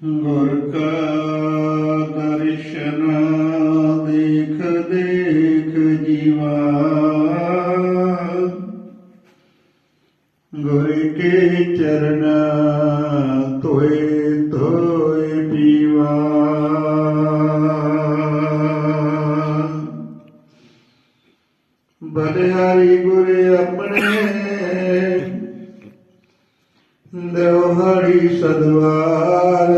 ਗੁਰ ਕਾ ਦਰਸ਼ਨ ਦੇਖ ਦੇਖ ਜੀਵਾ ਗੁਰ ਕੇ ਚਰਨ ਧੋਏ ਧੋਏ ਪੀਵਾ ਬਲਿਹਾਰੀ ਗੁਰ ਆਪਣੇ ਦੇਵਹੜੀ ਸਦਵਾਰ।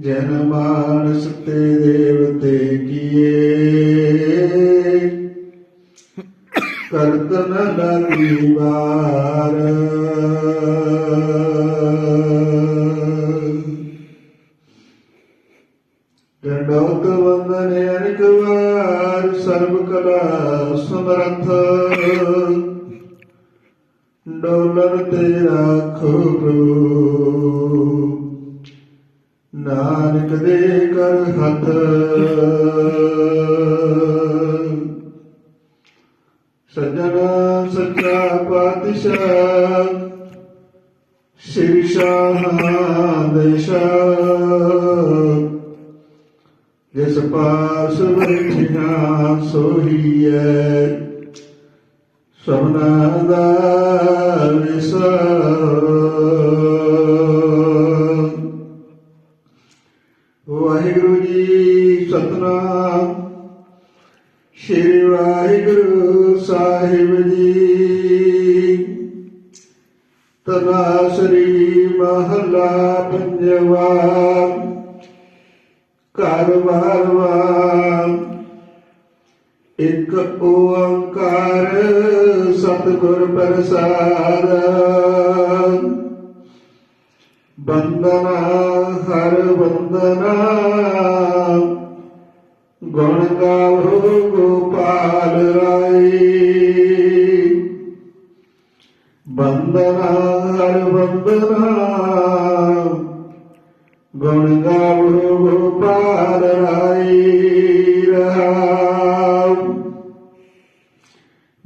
ਜਨ ਮਾਨਸ ਤੇ ਦੇਵਤੇ ਕੀਏ। ਕਰਤਨ ਲਾਗੀ ਵਾਰ। ਡੰਡੋਤ ਵੰਦਨ ਅਨਿਕ ਵਾਰ, ਸਰਬ ਕਲਾ ਸਮਰਥ। ਡੋਲਨ ਤੇ ਰਾਖੋ ਪ੍ਰਭੂ ਨਾਨਕ ਦੇ ਕਰ ਹੱਥ। ਸੱਜਣਾ ਸੱਚਾ ਪਾਤਸ਼ਾਹ, ਸ੍ਰੀ ਸ਼ਾਹ ਦੇਸ਼ਾ ਜਿਸ ਪਾਸ ਬੈਠਿਆ ਸੋਹੀਐ ਸਭਨਾ ਦਾ ਵਿਸਾ ਵਾਹਿਗੁਰੂ ਜੀ, ਸਤਨਾਮ। ਸ਼੍ਰੀ ਵਾਹਿਗੁਰੂ ਸਾਹਿਬ ਜੀ। ਤਨਾਸਰੀ ਮਹਲਾ ਪੰਜਵਾ। ਘਰ ਬਾਰਵਾ। ਇੱਕ ਓੰਕਾਰ ਸਤਿਗੁਰ ਪ੍ਰਸਾਦ। ਬੰਦਨਾ ਹਰ ਬੰਦਨਾ ਗੁਣ ਗਾਵੋ ਗੋਪਾਲ ਰਾਈ ਬੰਦਨਾ ਹਰ ਬੰਦਨਾ ਗੁਣ ਗਾਵੋ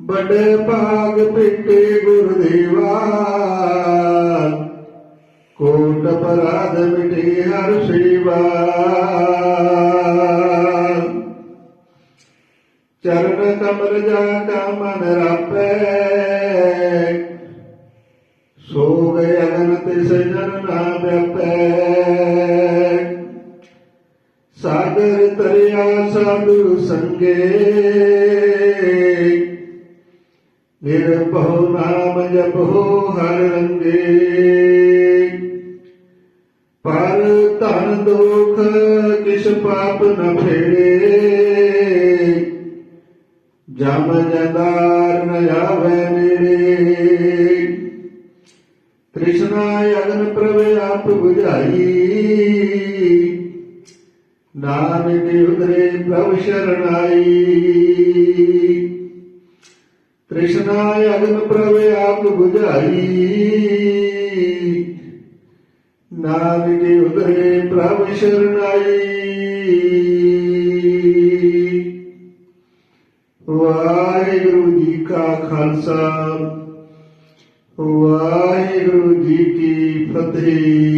ਬੜੇ ਭਾਗ ਪਿੱਟੇ ਗੁਰਦੇਵਾ। ਕੋਟ ਅਪਰਾਧ ਮਿਟੇ ਹਰ ਸੇਵਾ। ਚਰਨ ਕਮਲ ਜਾ ਕਾ ਮਨ ਰਾਪੈ। ਸੋ ਗਏ ਅਗਨ ਤੇ ਸਜਨ ਨਾ ਵਿਆਪੈ। ਸਾਗਰ ਤਰਿਆ ਸਾਧੂ ਸੰਗੇ। ਨਿਰਭਉ ਨਾਮ ਜਪੋ ਹਰ ਰੰਗੇ। ਪਰ ਧਨ ਦੋਖ ਕਿਛ ਪਾਪ ਨ ਫੇੜੇ ਜਮ ਜਦਾਰ ਨ ਆਵੇ ਨੇੜੇ ਕ੍ਰਿਸ਼ਨਾ ਅਗਨ ਪ੍ਰਭ ਆਪ 부ਝਾਈ ਨਾਨਕ ਉਦਰੇ ਪ੍ਰਭ ਸ਼ਰਣਾਈ ਕ੍ਰਿਸ਼ਨਾ ਅਗਨ ਪ੍ਰਭ ਆਪ 부ਝਾਈ ਨਾਨਕ ਉਦਰੇ ਪ੍ਰਭ ਸ਼ਰਨਾਈ ਵਾਹਿਗੁਰੂ ਜੀ ਕਾ ਖਾਲਸਾ। ਵਾਹਿਗੁਰੂ ਜੀ ਕੀ ਫਤਿਹ।